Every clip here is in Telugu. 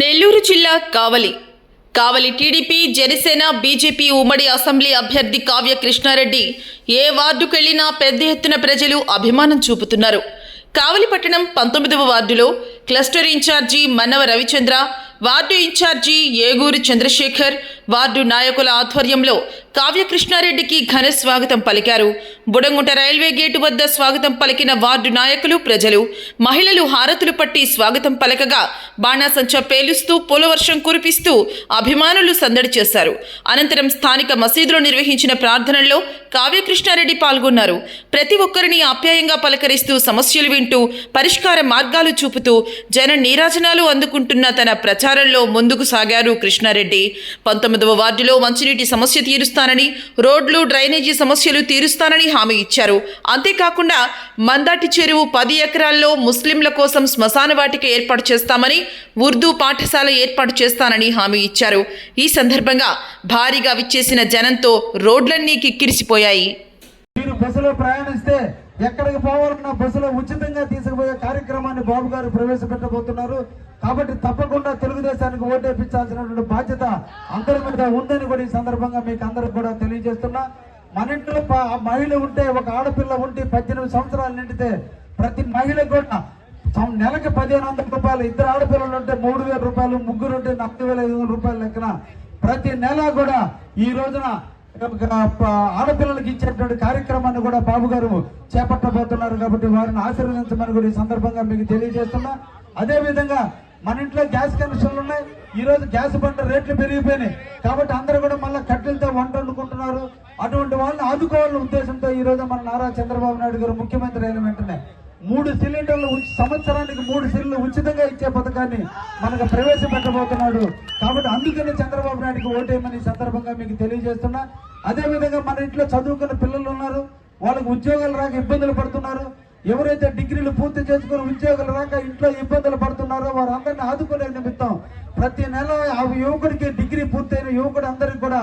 నెల్లూరు జిల్లా కావలి. కావలి టీడీపీ జనసేన బీజేపీ ఉమ్మడి అసెంబ్లీ అభ్యర్థి కావ్య కృష్ణారెడ్డి ఏ వార్డుకెళ్ళినా పెద్ద ఎత్తున ప్రజలు అభిమానం చూపుతున్నారు. కావలి పట్టణం పంతొమ్మిదవ వార్డులో cluster incharge Mannava Ravichandra ward incharge Eguru Chandrasekhar ward నాయకుల ఆధ్వర్యంలో కావ్యకృష్ణారెడ్డికి ఘన స్వాగతం పలికారు. బుడంగుంట రైల్వే గేటు వద్ద స్వాగతం పలికిన వార్డు నాయకులు ప్రజలు మహిళలు హారతులు పట్టి స్వాగతం పలకగా బాణాసంచా పేలుస్తూ పూలవర్షం కురిపిస్తూ అభిమానులు సందడి చేశారు. అనంతరం స్థానిక మసీదులో నిర్వహించిన ప్రార్థనల్లో కావ్యకృష్ణారెడ్డి పాల్గొన్నారు. ప్రతి ఒక్కరిని ఆప్యాయంగా పలకరిస్తూ సమస్యలు వింటూ పరిష్కార మార్గాలు చూపుతూ జన నీరాజనాలు అందుకుంటున్న తన ప్రచారంలో ముందుకు సాగారు కృష్ణారెడ్డి. పంతొమ్మిది పంతొమ్మిదవ వార్డులో మంచినీటి సమస్య తీరుస్తానని రోడ్లు డ్రైనేజీ సమస్యలు తీరుస్తానని హామీ ఇచ్చారు. అంతేకాకుండా మందాటి చెరువు పది ఎకరాల్లో ముస్లింల కోసం శ్మశాన వాటిక ఏర్పాటు చేస్తామని ఉర్దూ పాఠశాల ఏర్పాటు చేస్తానని హామీ ఇచ్చారు. ఈ సందర్భంగా భారీగా విచ్చేసిన జనంతో రోడ్లన్నీ కిక్కిరిసిపోయాయి. మీరు బస్సులో ప్రయాణిస్తే ఎక్కడికి పోవాలన్నా బస్సులో ఉచితంగా తీసుకుపోయే కార్యక్రమాన్ని బాబు గారు ప్రవేశపెట్టబోతున్నారు. కాబట్టి తప్పకుండా తెలుగుదేశానికి ఓటేపించాల్సినటువంటి బాధ్యత అందరి మీద ఉందని కూడా ఈ సందర్భంగా మీకు అందరికి కూడా తెలియజేస్తున్నా. మన ఇంట్లో ఆ మహిళ ఉంటే ఒక ఆడపిల్ల ఉంటే పద్దెనిమిది సంవత్సరాలు నిండితే ప్రతి మహిళ కూడా సం- నెలకి పదిహేను వందల రూపాయలు ఇద్దరు ఆడపిల్లలు ఉంటే మూడు వేల రూపాయలు ముగ్గురు ఉంటే నలభై వేల ఐదు వందల రూపాయల లెక్కన ప్రతి నెల కూడా ఈ రోజున ఆడపిల్లలకి ఇచ్చేటువంటి కార్యక్రమాన్ని కూడా బాబు గారు చేపట్టబోతున్నారు కాబట్టి వారిని ఆశీర్వదించమని కూడా ఈ సందర్భంగా మీకు తెలియజేస్తున్నా. అదే విధంగా మన ఇంట్లో గ్యాస్ కనెక్షన్లు ఉన్నాయి. ఈ రోజు గ్యాస్ బండ రేట్లు పెరిగిపోయినాయి. కాబట్టి అందరూ కూడా మళ్ళీ కట్టెలతో వంట వండుకుంటున్నారు. అటువంటి వాళ్ళని ఆదుకోవాలనే ఉద్దేశంతో ఈ రోజు మన నారా చంద్రబాబు నాయుడు గారు ముఖ్యమంత్రి అయిన వెంటనే మూడు సిలిండర్లు సంవత్సరానికి మూడు సిలిండర్లు ఉచితంగా ఇచ్చే పథకాన్ని మనకు ప్రవేశపెట్టబోతున్నాడు. కాబట్టి అందుకనే చంద్రబాబు నాయుడుకి ఓటేయమని సందర్భంగా మీకు తెలియజేస్తున్నా. అదేవిధంగా మన ఇంట్లో చదువుకున్న పిల్లలు ఉన్నారు వాళ్ళకు ఉద్యోగాలు రాక ఇబ్బందులు పడుతున్నారు. ఎవరైతే డిగ్రీలు పూర్తి చేసుకుని ఉద్యోగాలు రాక ఇంట్లో ఇబ్బందులు పడుతున్నారో వారందరినీ ఆదుకునే నిమిత్తం ప్రతి నెల ఆ యువకుడికి డిగ్రీ పూర్తయిన యువకుడు అందరికి కూడా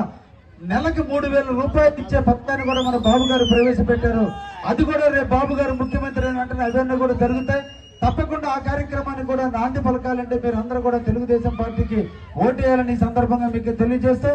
నెలకు మూడు వేల రూపాయలు ఇచ్చే పథకాన్ని కూడా మన బాబు గారు ప్రవేశపెట్టారు. అది కూడా రేపు బాబు గారు ముఖ్యమంత్రి అయిన వెంటనే అవన్నీ కూడా జరుగుతాయి. తప్పకుండా ఆ కార్యక్రమాన్ని కూడా నాంది పలకాలంటే మీరు అందరూ కూడా తెలుగుదేశం పార్టీకి ఓటేయాలని ఈ సందర్భంగా మీకు తెలియజేస్తూ